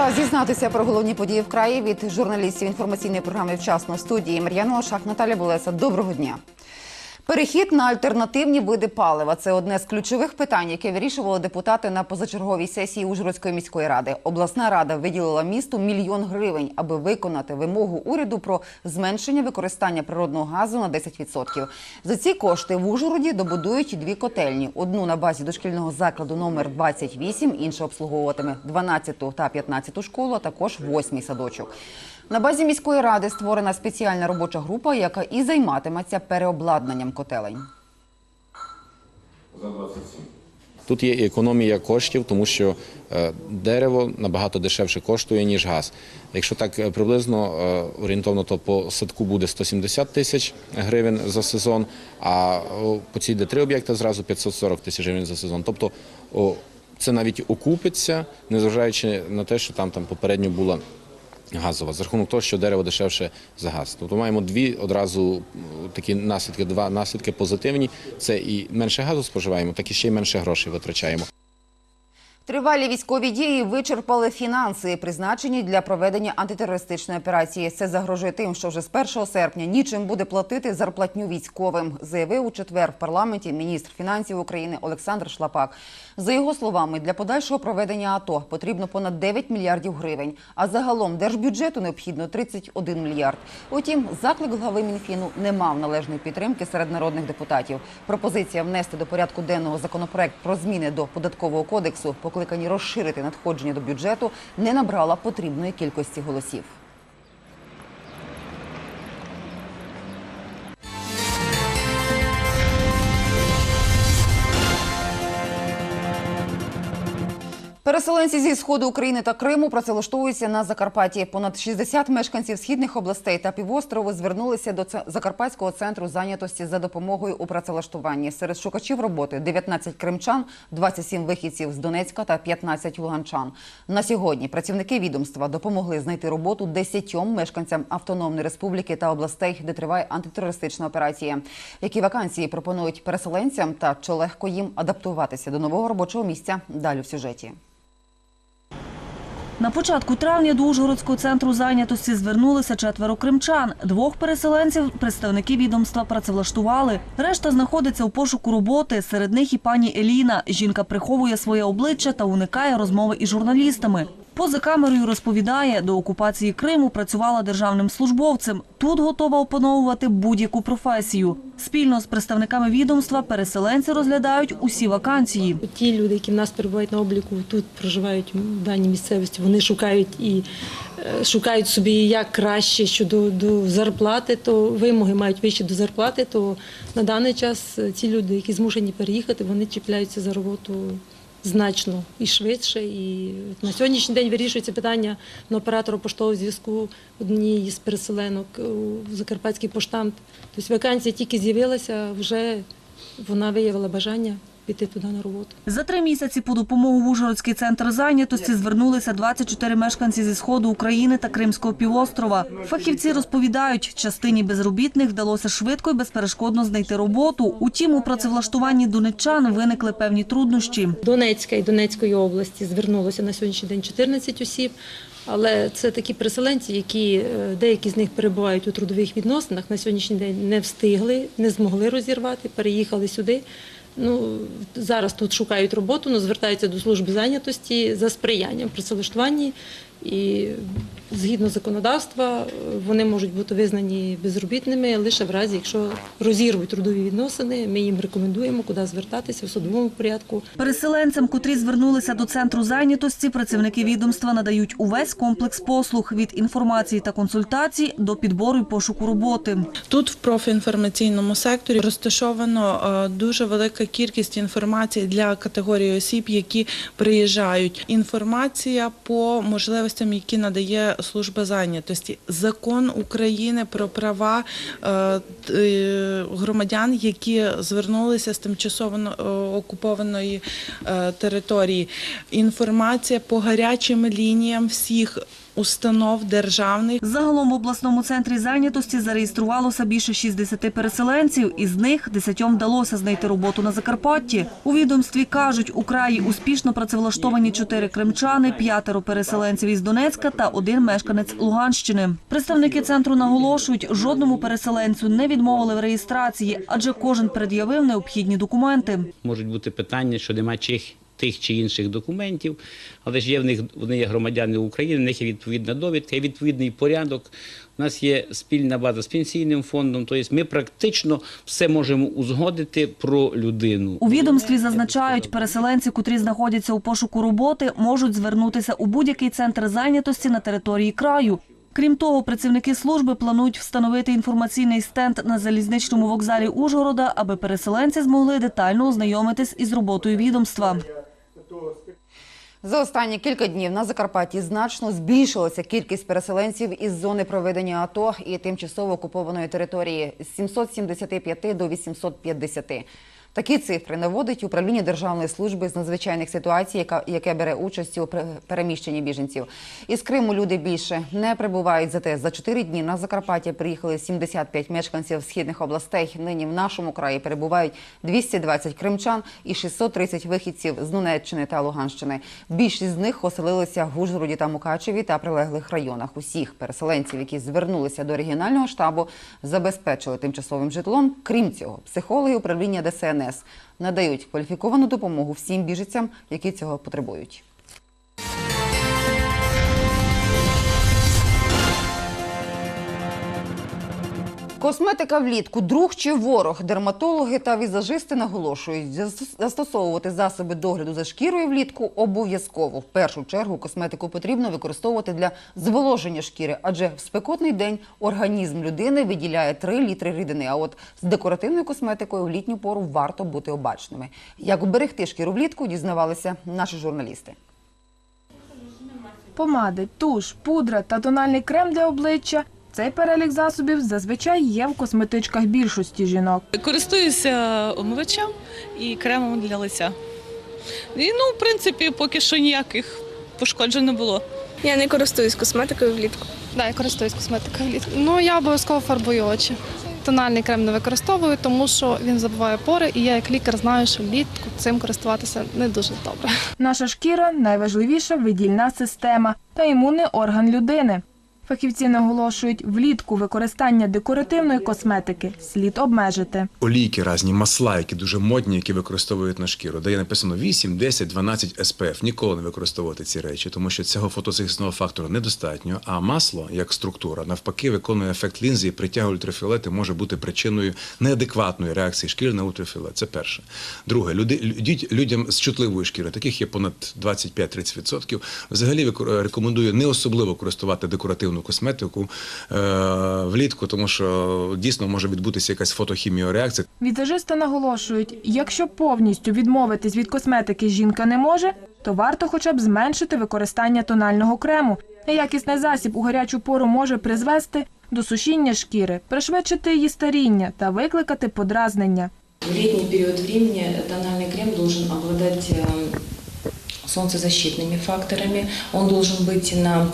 Час дізнатися про головні події в краї від журналістів інформаційної програми вчасно в студії Мар'яна Лошак, Наталя Болеса. Доброго дня. Перехід на альтернативні види палива це одне з ключових питань, яке вирішували депутати на позачерговій сесії Ужгородської міської ради. Обласна рада виділила місту мільйон гривень, аби виконати вимогу уряду про зменшення використання природного газу на 10%. За ці кошти в Ужгороді добудують дві котельні: одну на базі дошкільного закладу номер 28, інша обслуговуватиме 12 та 15 школу, а також 8 садочок. На базі міської ради створена спеціальна робоча група, яка і займатиметься переобладнанням котелень. Тут є і економія коштів, тому що е, дерево набагато дешевше коштує, ніж газ. Якщо так е, приблизно е, орієнтовно, то по садку буде 170 тисяч гривень за сезон, а по цій де три об'єкти зразу 540 тисяч гривень за сезон. Тобто це навіть окупиться, незважаючи на те, що там, там попередньо була газова, за рахунок того, що дерево дешевше за газ. Тобто маємо дві одразу такі наслідки, два наслідки позитивні. Це і менше газу споживаємо, так і ще й менше грошей витрачаємо. Тривалі військові дії вичерпали фінанси, призначені для проведення антитерористичної операції. Це загрожує тим, що вже з 1 серпня нічим буде платити зарплатню військовим, заявив у четвер в парламенті міністр фінансів України Олександр Шлапак. За його словами, для подальшого проведення АТО потрібно понад 9 мільярдів гривень. А загалом держбюджету необхідно 31 мільярд. Утім, заклик глави Мінфіну не мав належної підтримки серед народних депутатів. Пропозиція внести до порядку денного законопроект про зміни до податкового кодексу, покликані розширити надходження до бюджету, не набрала потрібної кількості голосів. Переселенці зі сходу України та Криму працевлаштовуються на Закарпатті. Понад 60 мешканців східних областей та півострову звернулися до Закарпатського центру зайнятості за допомогою у працевлаштуванні. Серед шукачів роботи 19 кримчан, 27 вихідців з Донецька та 15 луганчан. На сьогодні працівники відомства допомогли знайти роботу 10 мешканцям Автономної Республіки та областей, де триває антитерористична операція. Які вакансії пропонують переселенцям та чи легко їм адаптуватися до нового робочого місця? Далі в сюжеті. На початку травня до Ужгородського центру зайнятості звернулися четверо кримчан. Двох переселенців представники відомства працевлаштували. Решта знаходиться у пошуку роботи. Серед них і пані Еліна. Жінка приховує своє обличчя та уникає розмови із журналістами. Поза камерою розповідає, до окупації Криму працювала державним службовцем. Тут готова опановувати будь-яку професію. Спільно з представниками відомства переселенці розглядають усі вакансії. Ті люди, які в нас перебувають на обліку, тут проживають в даній місцевості, вони шукають і е, шукають собі як краще щодо до зарплати, то вимоги мають вищі до зарплати, то на даний час е, ті люди, які змушені переїхати, вони чіпляються за роботу значно і швидше. І на сьогоднішній день вирішується питання на оператора поштового зв'язку однієї з переселенок у Закарпатський поштамт. Тобто вакансія тільки з'явилася, вже вона виявила бажання піти туди на роботу. За три місяці по допомогу в Ужгородський центр зайнятості звернулися 24 мешканці зі сходу України та Кримського півострова. Фахівці розповідають, частині безробітних вдалося швидко і безперешкодно знайти роботу. Утім, у працевлаштуванні донеччан виникли певні труднощі. Донецька і Донецької області звернулося на сьогоднішній день 14 осіб. Але це такі переселенці, які е, деякі з них перебувають у трудових відносинах. На сьогоднішній день не встигли, не змогли розірвати, переїхали сюди. Ну зараз тут шукають роботу, але звертаються до служби зайнятості за сприянням при працевлаштуванні. І згідно законодавства е, вони можуть бути визнані безробітними лише в разі, якщо розірвуть трудові відносини. Ми їм рекомендуємо, куди звертатися в судовому порядку. Переселенцям, котрі звернулися до центру зайнятості, працівники відомства надають увесь комплекс послуг від інформації та консультацій до підбору і пошуку роботи. Тут в профінформаційному секторі розташовано е, дуже велика кількість інформації для категорії осіб, які приїжджають. Інформація по можливостям, які надає служба зайнятості, закон України про права е, е, громадян, які звернулися з тимчасово е, окупованої території. Інформація по гарячим лініям всіх установ державних. Загалом в обласному центрі зайнятості зареєструвалося більше 60 переселенців, із них 10 вдалося знайти роботу на Закарпатті. У відомстві кажуть, у краї успішно працевлаштовані 4 кримчани, п'ятеро переселенців із Донецька та один мешканець Луганщини. Представники центру наголошують, жодному переселенцю не відмовили в реєстрації, адже кожен пред'явив необхідні документи. можуть бути питання, що немає чих, тих чи інших документів, але ж є в них вони є громадяни України, в них є відповідна довідка, є відповідний порядок. У нас є спільна база з пенсійним фондом. Тобто ми практично все можемо узгодити про людину. У відомстві зазначають, переселенці, котрі знаходяться у пошуку роботи, можуть звернутися у будь-який центр зайнятості на території краю. Крім того, працівники служби планують встановити інформаційний стенд на залізничному вокзалі Ужгорода, аби переселенці змогли детально ознайомитись із роботою відомства. За останні кілька днів на Закарпатті значно збільшилася кількість переселенців із зони проведення АТО і тимчасово окупованої території з 775 до 850. Такі цифри наводить управління Державної служби з надзвичайних ситуацій, яка, яке бере участь у переміщенні біженців. Із Криму люди більше не прибувають. Зате за чотири дні на Закарпаття приїхали 75 мешканців східних областей. Нині в нашому краї перебувають 220 кримчан і 630 вихідців з Донеччини та Луганщини. Більшість з них оселилися в Ужгороді та Мукачеві та прилеглих районах. Усіх переселенців, які звернулися до регіонального штабу, забезпечили тимчасовим житлом. Крім цього, психологи управління ДСНС надають кваліфіковану допомогу всім біженцям, які цього потребують. Косметика влітку, друг чи ворог. Дерматологи та візажисти наголошують, застосовувати засоби догляду за шкірою влітку обов'язково. В першу чергу косметику потрібно використовувати для зволоження шкіри, адже в спекотний день організм людини виділяє 3 літри рідини. А от з декоративною косметикою в літню пору варто бути обачними. Як уберегти шкіру влітку, дізнавалися наші журналісти. помади, туш, пудра та тональний крем для обличчя. Цей перелік засобів зазвичай є в косметичках більшості жінок. Користуюся омивачем і кремом для лиця. І, ну, в принципі, поки що ніяких пошкоджень не було. Я не користуюсь косметикою влітку. Да, я користуюсь косметикою влітку. Ну я обов'язково фарбую очі. Тональний крем не використовую, тому що він забиває пори, і я як лікар знаю, що влітку цим користуватися не дуже добре. Наша шкіра найважливіша видільна система та імунний орган людини. Фахівці наголошують, влітку використання декоративної косметики слід обмежити. олійки, різні масла, які дуже модні, які використовують на шкіру, де є написано 8, 10, 12 SPF. Ніколи не використовувати ці речі, тому що цього фотосинтезного фактору недостатньо. А масло, як структура, навпаки, виконує ефект лінзи і притягує ультрафіолет може бути причиною неадекватної реакції шкіри на ультрафіолет. Це перше. Друге, люди, людям з чутливою шкірою, таких є понад 25-30%, взагалі рекомендую не особливо користувати декоративну косметику е, влітку, тому що дійсно може відбутися якась фотохіміореакція. Візажисти наголошують, якщо повністю відмовитись від косметики жінка не може, то варто хоча б зменшити використання тонального крему. Неякісний засіб у гарячу пору може призвести до сушіння шкіри, пришвидшити її старіння та викликати подразнення. В летний период времени тональный крем должен обладать э, солнцезащитными факторами, он должен быть на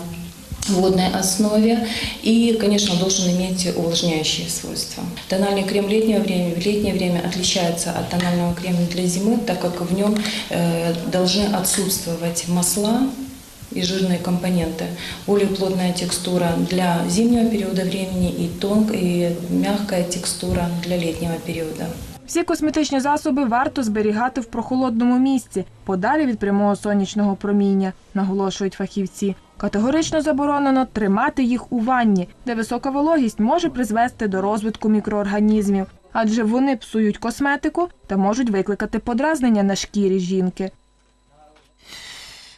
водной основе и, конечно, должен иметь увлажняющие свойства. Тональный крем летнего времени, в летнее время отличается от тонального крема для зимы, так как в нем э, должны отсутствовать масла и жирные компоненты. Более плотная текстура для зимнего периода времени и тонкая и мягкая текстура для летнего периода. Всі косметичні засоби варто зберігати в прохолодному місці, подалі від прямого сонячного проміння, наголошують фахівці. Категорично заборонено тримати їх у ванні, де висока вологість може призвести до розвитку мікроорганізмів, адже вони псують косметику та можуть викликати подразнення на шкірі жінки.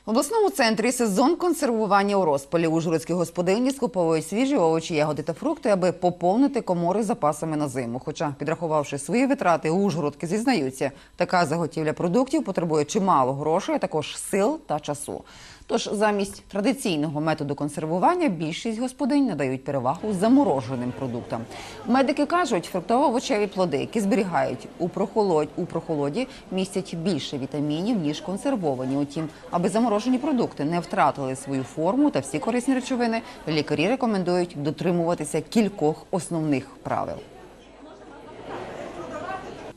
В обласному центрі сезон консервування у розпалі. Ужгородські господині скуповують свіжі овочі, ягоди та фрукти, аби поповнити комори запасами на зиму. Хоча, підрахувавши свої витрати, ужгородки зізнаються, така заготівля продуктів потребує чимало грошей, а також сил та часу. Тож замість традиційного методу консервування більшість господинь надають перевагу замороженим продуктам. Медики кажуть, фруктово-овочеві плоди, які зберігають у прохолоді, у прохолоді, містять більше вітамінів ніж консервовані. Утім, аби заморожені продукти не втратили свою форму та всі корисні речовини, лікарі рекомендують дотримуватися кількох основних правил.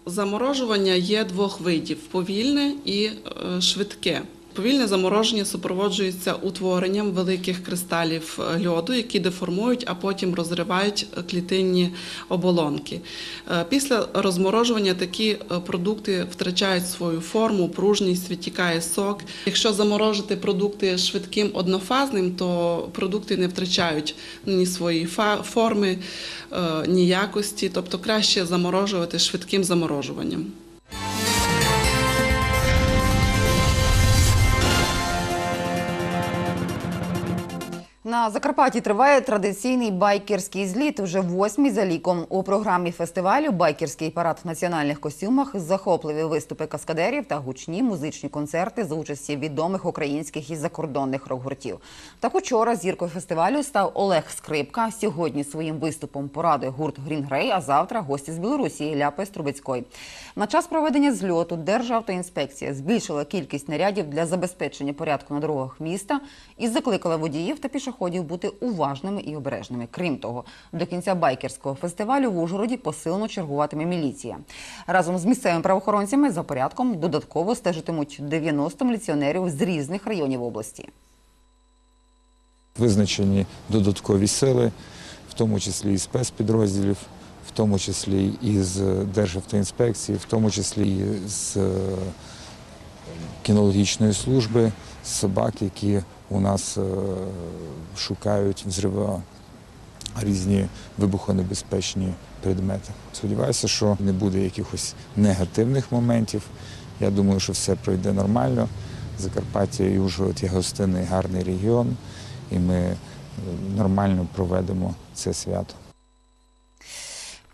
Заморожування є двох видів: повільне і е, швидке. Повільне замороження супроводжується утворенням великих кристалів е, льоду, які деформують, а потім розривають е, клітинні оболонки. Е, Після розморожування такі продукти втрачають свою форму, пружність, відтікає сок. Якщо заморожити продукти швидким однофазним, то продукти не втрачають ні своєї форми, ні якості, тобто краще заморожувати швидким заморожуванням. На Закарпатті триває традиційний байкерський зліт. Уже восьмий за ліком у програмі фестивалю Байкерський парад в національних костюмах, захопливі виступи каскадерів та гучні музичні концерти за участі відомих українських і закордонних рок-гуртів. Так учора зіркою фестивалю став Олег Скрипка. Сьогодні своїм виступом порадує гурт Грін Грей, а завтра гості з Білорусі Ляпи Струбецької. На час проведення зльоту Державтоінспекція збільшила кількість нарядів для забезпечення порядку на дорогах міста і закликала водіїв та пішоходів бути уважними і обережними. Крім того, до кінця байкерського фестивалю в Ужгороді посилено чергуватиме міліція. Разом з місцевими правоохоронцями за порядком додатково стежитимуть 90 міліціонерів з різних районів області. Визначені додаткові сили, в тому числі і спецпідрозділів, в тому числі і з Державтоінспекції, в тому числі і з е, кінологічної служби, собак, які у нас е, шукають взрива різні вибухонебезпечні предмети. Сподіваюся, що не буде якихось негативних моментів. Я думаю, що все пройде нормально. Закарпаття і Ужгород є гостинний гарний регіон, і ми е, нормально проведемо це свято.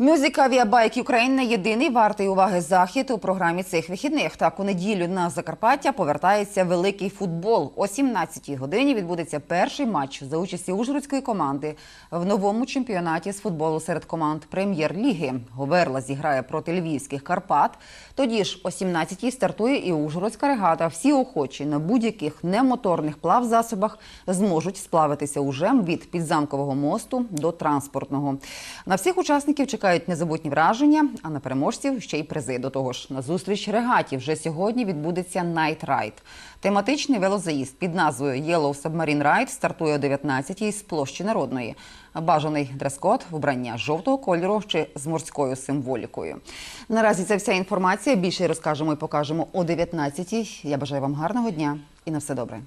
Мюзик «Авіабайк України» – єдиний вартий уваги захід у програмі цих вихідних. Так, у неділю на Закарпаття повертається великий футбол. О 17-й годині відбудеться перший матч за участі ужгородської команди в новому чемпіонаті з футболу серед команд прем'єр-ліги. Говерла зіграє проти львівських Карпат. Тоді ж о 17-й стартує і ужгородська регата. Всі охочі на будь-яких немоторних плавзасобах зможуть сплавитися ужем від підзамкового мосту до транспортного. На всіх учасників чекають незабутні враження, а на переможців ще й призи. До того ж, на зустріч регаті вже сьогодні відбудеться Night Ride. Тематичний велозаїзд під назвою Yellow Submarine Ride стартує о 19-й з площі Народної. Бажаний дрес-код – вбрання жовтого кольору чи з морською символікою. Наразі це вся інформація. Більше розкажемо і покажемо о 19-й. Я бажаю вам гарного дня і на все добре.